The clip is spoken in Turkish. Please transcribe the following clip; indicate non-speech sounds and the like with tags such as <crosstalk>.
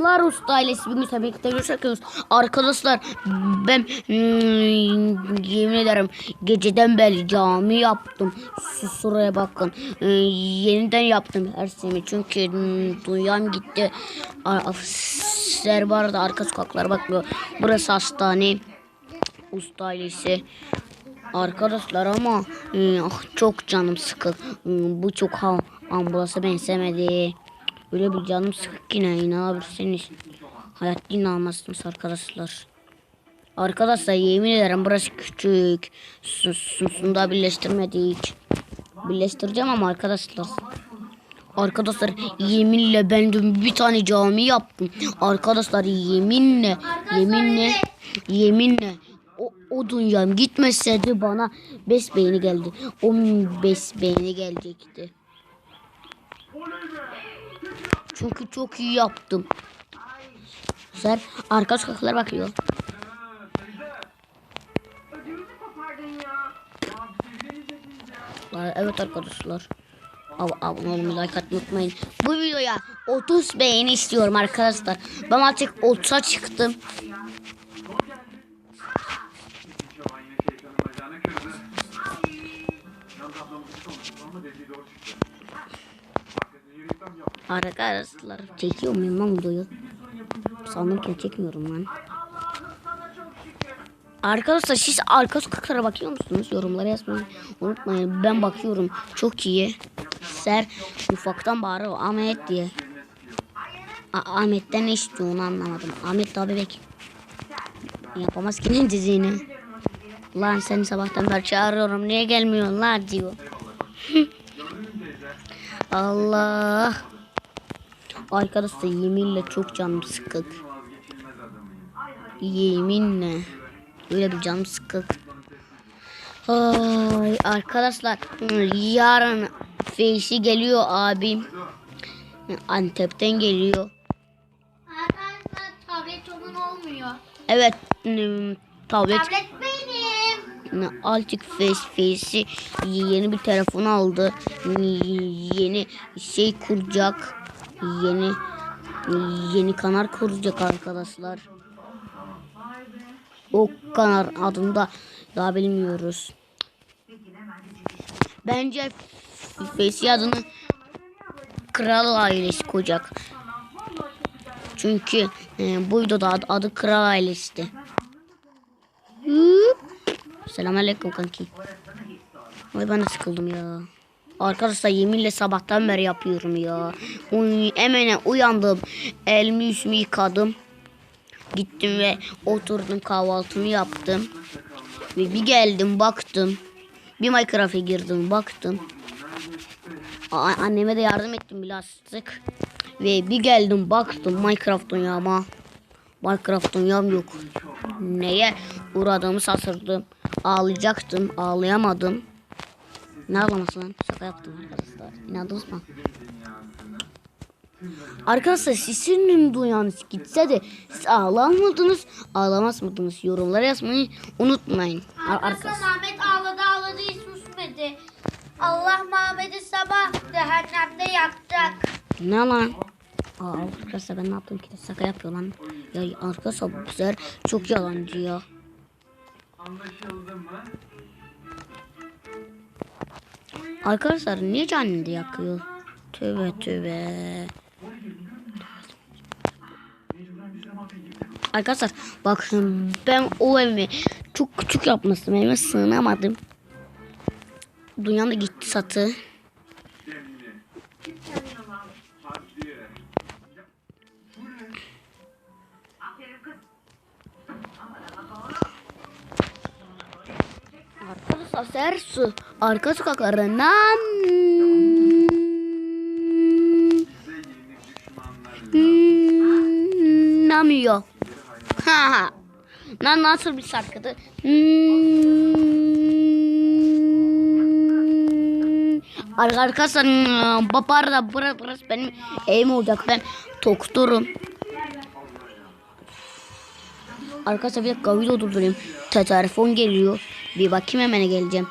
Selamlar usta ailesi bugün tabii görüşürüz. Arkadaşlar ben hmm, yemin ederim geceden beri cami yaptım. Sus şuraya bakın. Hmm, yeniden yaptım her şeyimi çünkü hmm, gitti. Ser vardı arka sokaklara bakıyor. Burası hastane. Usta ailesi. Arkadaşlar ama hmm, ah, çok canım sıkı. Hmm, bu çok ha, ambulansa benzemedi. Öyle bir canım sıkık yine inanabilirsiniz. Hayatta inanmazsınız arkadaşlar. Arkadaşlar yemin ederim burası küçük. Susunda birleştirmedik. Birleştireceğim ama arkadaşlar. Arkadaşlar yeminle ben dün bir tane cami yaptım. Arkadaşlar yeminle yeminle yeminle o, o dünyam gitmeseydi bana beş beyni geldi. O beş beyni gelecekti. Çünkü çok iyi yaptım. Güzel. Arka sokaklara bakıyor. Evet arkadaşlar. Ab abone olmayı like atmayı unutmayın. Bu videoya 30 beğeni istiyorum arkadaşlar. Ben artık 30'a çıktım. Arkadaşlar çekiyor muyum lan videoyu? Sandım çekmiyorum lan. Arkadaşlar siz arka sokaklara bakıyor musunuz? Yorumlara yazmayı unutmayın. Ben bakıyorum. Çok iyi. Ser ufaktan bağırıyor Ahmet diye. A Ahmet'ten ne istiyor onu anlamadım. Ahmet daha bebek. Yapamaz ki ne diziğini. Lan seni sabahtan beri çağırıyorum. Niye gelmiyorsun lan diyor. <laughs> Allah. Arkadaşlar yeminle çok canım sıkık. Yeminle. Öyle bir canım sıkık. Ay arkadaşlar yarın Feysi geliyor abim. Antep'ten geliyor. Arkadaşlar tablet onun olmuyor. Evet ım, tablet Tablet benim. Altik Face Face'i yeni bir telefon aldı. Yeni şey kuracak. Yeni yeni kanal kuracak arkadaşlar. O kanal adında daha bilmiyoruz. Bence Face adını Kral ailesi koyacak. Çünkü e, bu videoda adı, adı Kral ailesi. Selamünaleyküm kanki. Ay ben de sıkıldım ya. Arkadaşlar yeminle sabahtan beri yapıyorum ya. Uy hemen uyandım. Elimi yüzümü yıkadım. Gittim ve oturdum kahvaltımı yaptım. Ve bir geldim baktım. Bir Minecraft'a girdim baktım. A- anneme de yardım ettim birazcık. Ve bir geldim baktım Minecraft dünyama. Minecraft dünyam yok. Neye uğradığımı şaşırdım. Ağlayacaktım. Ağlayamadım. Ne ağlaması lan? Şaka yaptım arkadaşlar. İnandınız mı? Arkadaşlar sizin dünyanız gitse de siz ağlamadınız, ağlamaz mıydınız? Yorumlara yazmayı unutmayın. Ar- Arkadaşlar. Mehmet ağladı ağladı hiç susmadı. Allah Mehmet'i sabah cehennemde yakacak. Ne lan? Aa, arkadaşlar ben ne yaptım ki şaka yapıyor lan. Ya arkadaşlar bu sefer çok yalancı ya. Anlaşıldı mı? Arkadaşlar niye canını yakıyor? Tövbe tövbe. Arkadaşlar bakın ben o evimi çok küçük yapmıştım. Evime sığınamadım. Dünyanın da gitti satı. Arkadaşlar sersu arka sokaklarından namıyor. Ha ha. Lan nasıl bir şarkıdı? Arkadaşlar babarda burası, burası benim evim olacak. Ben doktorum. Arkadaşlar bir dakika video durdurayım. Te- Telefon geliyor. Bir bakayım hemen geleceğim.